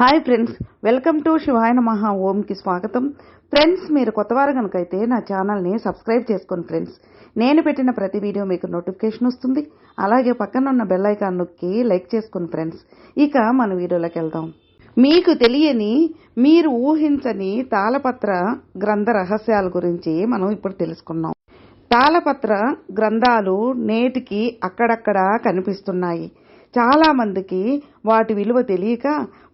Hi friends welcome to Shivayana మహా ఓంకి స్వాగతం. ఫ్రెండ్స్ మీరు కొత్తవారు కనుకైతే నా ఛానల్ని సబ్స్క్రైబ్ చేసుకోండి ఫ్రెండ్స్. నేను పెట్టిన ప్రతి వీడియో మీకు నోటిఫికేషన్ వస్తుంది. అలాగే పక్కన ఉన్న బెల్ ఐకాన్ నొక్కి లైక్ చేసుకోండి ఫ్రెండ్స్. ఇక మన వీడియోలోకి వెళ్దాం. మీకు తెలియని మీరు ఊహించని తాళపత్ర గ్రంథ రహస్యాల గురించి మనం ఇప్పుడు తెలుసుకున్నాం. తాళపత్ర గ్రంథాలు నేటికి అక్కడక్కడ కనిపిస్తున్నాయి. చాలా మందికి వాటి విలువ తెలియక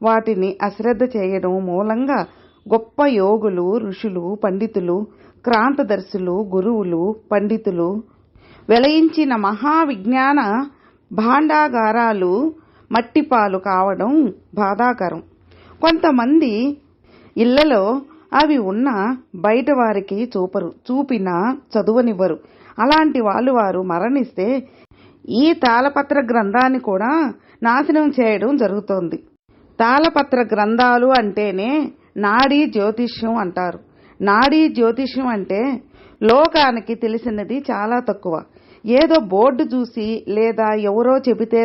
వాటిని అశ్రద్ధ చేయడం మూలంగా గొప్ప యోగులు ఋషులు పండితులు క్రాంతదర్శులు గురువులు పండితులు వెలయించిన మహావిజ్ఞాన భాండాగారాలు మట్టిపాలు కావడం బాధాకరం. కొంతమంది ఇళ్ళలో అవి ఉన్న బయట వారికి చూపరు చూపినా చదువనివ్వరు. అలాంటి వాళ్ళు వారు మరణిస్తే ఈ తాళపత్ర గ్రంథాన్ని కూడా నాశనం చేయడం జరుగుతోంది. తాళపత్ర గ్రంథాలు అంటేనే నాడీ జ్యోతిష్యం అంటారు. నాడీ జ్యోతిష్యం అంటే లోకానికి తెలిసినది చాలా తక్కువ. ఏదో బోర్డు చూసి లేదా ఎవరో చెబితే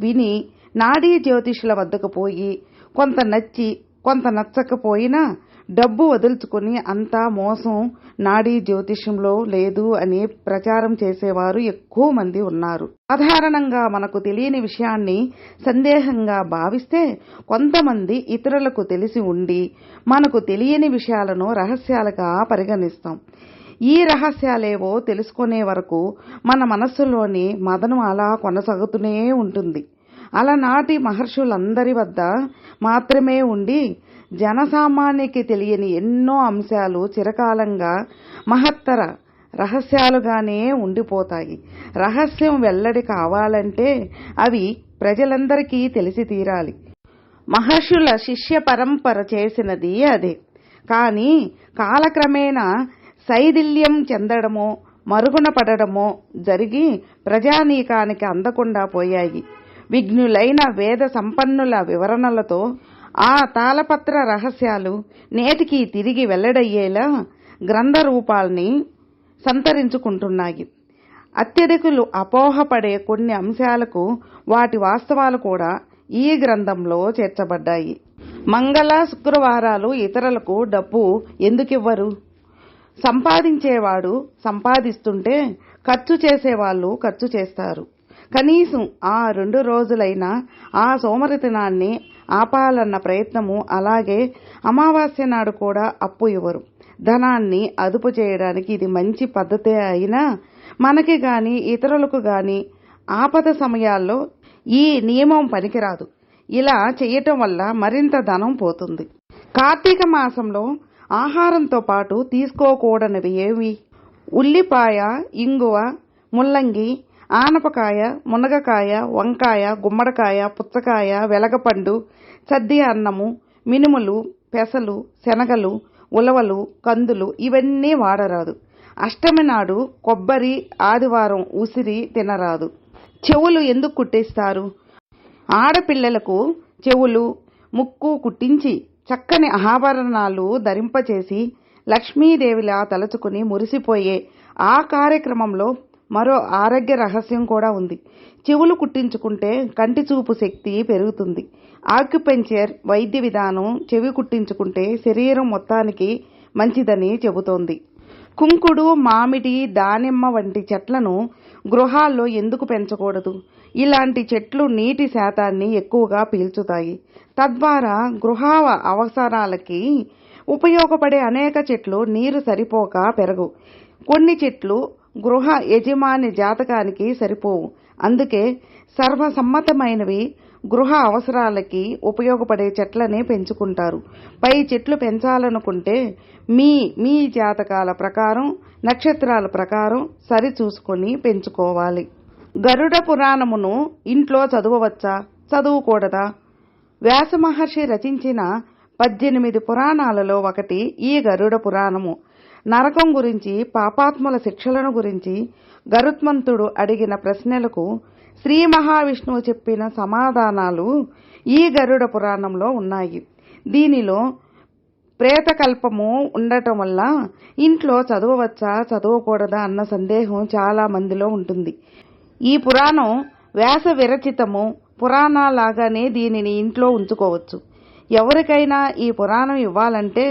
విని నాడీ జ్యోతిషుల వద్దకు పోయి కొంత నచ్చి కొంత నచ్చకపోయినా డబ్బు వదులుచుకొని అంతా మోసం నాడీ జ్యోతిష్యంలో లేదు అని ప్రచారం చేసేవారు ఎక్కువ మంది ఉన్నారు. సాధారణంగా మనకు తెలియని విషయాన్ని సందేహంగా భావిస్తే కొంతమంది ఇతరులకు తెలిసి ఉండి మనకు తెలియని విషయాలను రహస్యాలుగా పరిగణిస్తాం. ఈ రహస్యాలేవో తెలుసుకునే వరకు మన మనస్సులోని మదనం అలా కొనసాగుతూనే ఉంటుంది. అలనాటి మహర్షులందరి వద్ద మాత్రమే ఉండి జనసామాన్యకి తెలియని ఎన్నో అంశాలు చిరకాలంగా మహత్తర రహస్యాలుగానే ఉండిపోతాయి. రహస్యం వెల్లడి కావాలంటే అవి ప్రజలందరికీ తెలిసి తీరాలి. మహర్షుల శిష్య పరంపర చేసినది అదే. కానీ కాలక్రమేణా శైథిల్యం చెందడమో మరుగున పడడమో జరిగి ప్రజానీకానికి అందకుండా పోయాయి. విఘ్నులైన వేద సంపన్నుల వివరణలతో ఆ తాళపత్ర రహస్యాలు నేటికి తిరిగి వెల్లడయ్యేలా గ్రంథ రూపాల్ని సంతరించుకుంటున్నాయి. అత్యధికులు అపోహపడే కొన్ని అంశాలకు వాటి వాస్తవాలు కూడా ఈ గ్రంథంలో చేర్చబడ్డాయి. మంగళ శుక్రవారాలు ఇతరులకు డబ్బు ఎందుకివ్వరు? సంపాదించేవాడు సంపాదిస్తుంటే ఖర్చు చేసేవాళ్ళు ఖర్చు చేస్తారు. కనీసం ఆ రెండు రోజులైనా ఆ సోమరితనాన్ని ఆపాలన్న ప్రయత్నము అలాగే అమావాస్య నాడు కూడా అప్పు ఇవ్వరు. ధనాన్ని అదుపు చేయడానికి ఇది మంచి పద్ధతే అయినా మనకి గాని ఇతరులకు గాని ఆపద సమయాల్లో ఈ నియమం పనికిరాదు. ఇలా చేయటం వల్ల మరింత ధనం పోతుంది. కార్తీక మాసంలో ఆహారంతో పాటు తీసుకోకూడనివి ఏవి? ఉల్లిపాయ ఇంగువ ముల్లంగి ఆనపకాయ మునగకాయ వంకాయ గుమ్మడికాయ పుచ్చకాయ వెలగపండు సద్ది అన్నము మినుములు పెసలు శనగలు ఉలవలు కందులు ఇవన్నీ వాడరాదు. అష్టమి నాడు కొబ్బరి ఆదివారం ఉసిరి తినరాదు. చెవులు ఎందుకు కుట్టిస్తారు? ఆడపిల్లలకు చెవులు ముక్కు కుట్టించి చక్కని ఆభరణాలు ధరింపచేసి లక్ష్మీదేవిలా తలుచుకుని మురిసిపోయే ఆ కార్యక్రమంలో మరో ఆరోగ్య రహస్యం కూడా ఉంది. చెవులు కుట్టించుకుంటే కంటి చూపు శక్తి పెరుగుతుంది. ఆక్యుపెంచర్ వైద్య విధానం చెవి కుట్టించుకుంటే శరీరం మొత్తానికి మంచిదని చెబుతోంది. కుంకుడు మామిడి దానిమ్మ వంటి చెట్లను గృహాల్లో ఎందుకు పెంచకూడదు? ఇలాంటి చెట్లు నీటి శాతాన్ని ఎక్కువగా పీల్చుతాయి. తద్వారా గృహ అవసరాలకి ఉపయోగపడే అనేక చెట్లు నీరు సరిపోక పెరగు. కొన్ని చెట్లు గృహ యజమాని జాతకానికి సరిపోవు. అందుకే సర్వసమ్మతమైనవి గృహ అవసరాలకి ఉపయోగపడే చెట్లనే పెంచుకుంటారు. పై చెట్లు పెంచాలనుకుంటే మీ మీ జాతకాల ప్రకారం నక్షత్రాల ప్రకారం సరి చూసుకొని పెంచుకోవాలి. గరుడ పురాణమును ఇంట్లో చదవవచ్చా? చదువుకూడదా? వ్యాస మహర్షి రచించిన పద్దెనిమిది పురాణాలలో ఒకటి ఈ గరుడ పురాణము. నరకం గురించి పాపాత్ముల శిక్షలను గురించి గరుత్మంతుడు అడిగిన ప్రశ్నలకు శ్రీ మహావిష్ణువు చెప్పిన సమాధానాలు ఈ గరుడ పురాణంలో ఉన్నాయి. దీనిలో ప్రేతకల్పము ఉండటం వల్ల ఇంట్లో చదవవచ్చా చదవకూడదా అన్న సందేహం చాలా మందిలో ఉంటుంది. ఈ పురాణం వ్యాస విరచితము పురాణాలాగానే దీనిని ఇంట్లో ఉంచుకోవచ్చు. ఎవరికైనా ఈ పురాణం ఇవ్వాలంటే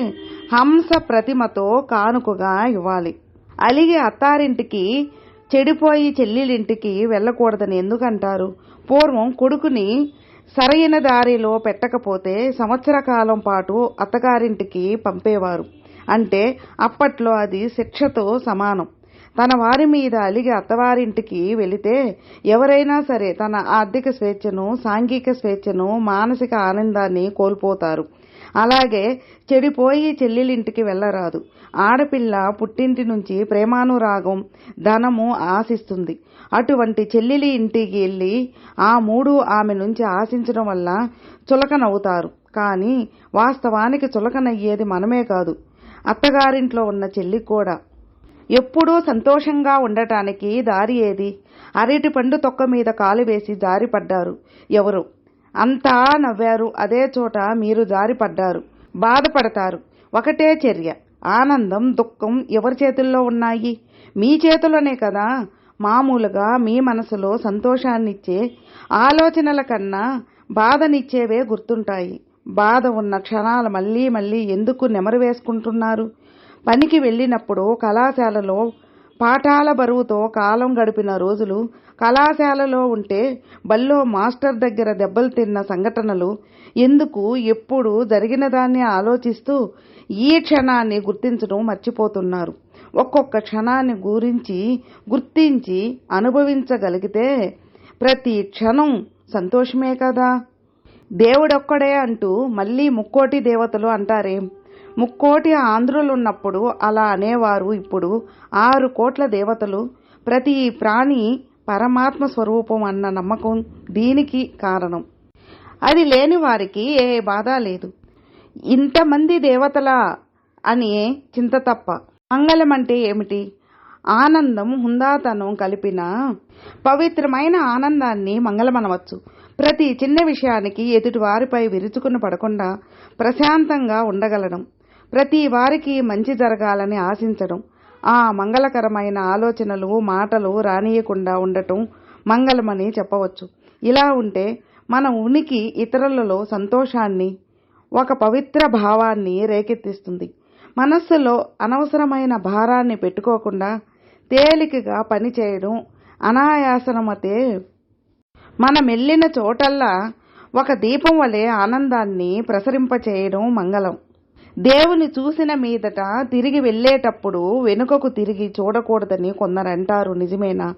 హంస ప్రతిమతో కానుకగా ఇవ్వాలి. అలిగే అత్తారింటికి చెడిపోయి చెల్లెలింటికి వెళ్ళకూడదని ఎందుకంటారు? పూర్వం కొడుకుని సరైన దారిలో పెట్టకపోతే సంవత్సర కాలం పాటు అత్తగారింటికి పంపేవారు. అంటే అప్పట్లో అది శిక్షతో సమానం. తన వారి మీద అలిగి అత్తవారింటికి వెళితే ఎవరైనా సరే తన ఆర్థిక స్వేచ్ఛను సాంఘిక స్వేచ్ఛను మానసిక ఆనందాన్ని కోల్పోతారు. అలాగే చెడిపోయి చెల్లెలింటికి వెళ్ళరాదు. ఆడపిల్ల పుట్టింటి నుంచి ప్రేమానురాగం ధనము ఆశిస్తుంది. అటువంటి చెల్లెలి ఇంటికి వెళ్ళి ఆ మూడు ఆమె నుంచి ఆశించడం వల్ల చులకనవుతారు. కానీ వాస్తవానికి చులకనయ్యేది మనమే కాదు. అత్తగారింట్లో ఉన్న చెల్లి కూడా. ఎప్పుడూ సంతోషంగా ఉండటానికి దారి ఏది? అరటి పండు తొక్క మీద కాలు వేసి జారిపడ్డారు ఎవరు? అంతా నవ్వారు. అదే చోట మీరు జారిపడ్డారు. బాధపడతారు. ఒకటే చర్య. ఆనందం దుఃఖం ఎవరి చేతుల్లో ఉన్నాయి? మీ చేతులనే కదా. మామూలుగా మీ మనసులో సంతోషాన్నిచ్చే ఆలోచనల కన్నా బాధనిచ్చేవే గుర్తుంటాయి. బాధ ఉన్న క్షణాలు మళ్ళీ మళ్ళీ ఎందుకు నెమరు వేసుకుంటున్నారు? పనికి వెళ్ళినప్పుడు కళాశాలలో పాఠాల బరువుతో కాలం గడిపిన రోజులు కళాశాలలో ఉంటే బల్లో మాస్టర్ దగ్గర దెబ్బలు తిన్న సంఘటనలు ఎందుకు ఎప్పుడు జరిగిన దాన్ని ఆలోచిస్తూ ఈ క్షణాన్ని గుర్తించడం మర్చిపోతున్నారు. ఒక్కొక్క క్షణాన్ని గురించి గుర్తించి అనుభవించగలిగితే ప్రతి క్షణం సంతోషమే కదా. దేవుడొక్కడే అంటూ మళ్ళీ ముక్కోటి దేవతలు అంటారేం? ముక్కోటి ఆంధ్రులున్నప్పుడు అలా అనేవారు ఇప్పుడు ఆరు కోట్ల దేవతలు. ప్రతి ప్రాణి పరమాత్మ స్వరూపం అన్న నమ్మకం దీనికి కారణం. అది లేని వారికి ఏ బాధ లేదు. ఇంతమంది దేవతల అని చింత తప్ప మంగళం అంటే ఏమిటి? ఆనందం హుందాతనం కలిపిన పవిత్రమైన ఆనందాన్ని మంగళమనవచ్చు ప్రతి చిన్న విషయానికి ఎదుటి వారిపై విరుచుకుని పడకుండా ప్రశాంతంగా ఉండగలడం. ప్రతి వారికి మంచి జరగాలని ఆశించడం. ఆ మంగళకరమైన ఆలోచనలు మాటలు రానియకుండా ఉండటం మంగళమని చెప్పవచ్చు. ఇలా ఉంటే మన ఉనికి ఇతరులలో సంతోషాన్ని ఒక పవిత్ర భావాన్ని రేకెత్తిస్తుంది. మనస్సులో అనవసరమైన భారాన్ని పెట్టుకోకుండా తేలికగా పనిచేయడం అనాయాసనమతే. మన మెల్లిన చోటల్లా ఒక దీపం వలె ఆనందాన్ని ప్రసరింపచేయడం మంగళం. దేవుని చూసిన మీదట తిరిగి వెళ్ళేటప్పుడు వెనుకకు తిరిగి చూడకూడదని కొందరంటారు నిజమేనా?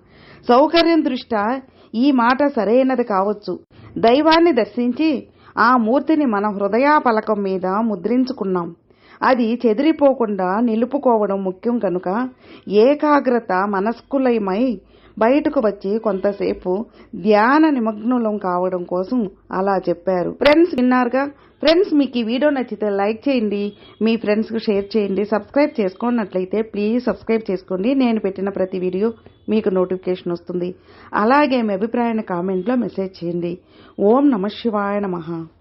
సౌకర్యం దృష్ట్యా ఈ మాట సరైనది కావచ్చు. దైవాన్ని దర్శించి ఆ మూర్తిని మన హృదయాపలకం మీద ముద్రించుకున్నాం. అది చెదిరిపోకుండా నిలుపుకోవడం ముఖ్యం కనుక ఏకాగ్రత మనస్కులయమై బయటకు వచ్చి కొంతసేపు ధ్యాన నిమగ్నులం కావడం కోసం అలా చెప్పారు. ఫ్రెండ్స్ విన్నారుగా? ఫ్రెండ్స్ మీకు ఈ వీడియో నచ్చితే లైక్ చేయండి మీ ఫ్రెండ్స్కి షేర్ చేయండి సబ్స్క్రైబ్ చేసుకున్నట్లయితే ప్లీజ్ సబ్స్క్రైబ్ చేసుకోండి. నేను పెట్టిన ప్రతి వీడియో మీకు నోటిఫికేషన్ వస్తుంది. అలాగే మీ అభిప్రాయాన్ని కామెంట్లో మెసేజ్ చేయండి. ఓం నమ శివాయ నమః.